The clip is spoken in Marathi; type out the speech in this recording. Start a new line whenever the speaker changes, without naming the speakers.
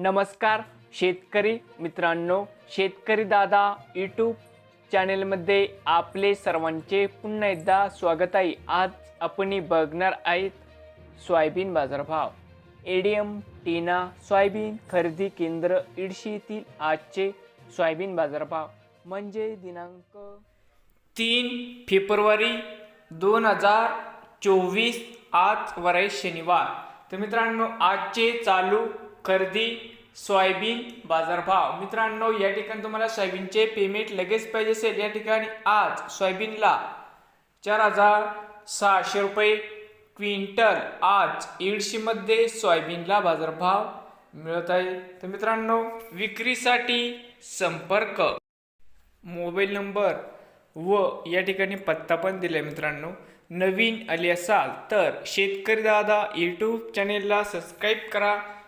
नमस्कार शेतकरी मित्रांनो शेतकरी दादा यूट्यूब चॅनेलमध्ये आपले सर्वांचे पुन्हा एकदा स्वागत आहे. आज आपण बघणार आहेत सोयाबीन बाजारभाव. एडीएम टीना सोयाबीन खरेदी केंद्र इडशी आजचे सोयाबीन बाजारभाव. म्हणजे दिनांक तीन फेब्रुवारी दोन हजार चोवीस आज वर शनिवार. तर मित्रांनो आजचे चालू खरेदी सोयाबीन बाजारभाव. मित्रांनो या ठिकाणी तुम्हाला सोयाबीनचे पेमेंट लगेच पाहिजे असेल. या ठिकाणी आज सोयाबीनला चार हजार सहाशे रुपये क्विंटल आज ईडशीमध्ये सोयाबीनला बाजारभाव मिळत आहे. तर मित्रांनो विक्रीसाठी संपर्क. मोबाईल नंबर व या ठिकाणी पत्ता पण दिला आहे मित्रांनो. नवीन आले असाल तर शेतकरी दादा यूट्यूब चॅनेलला सबस्क्राईब करा.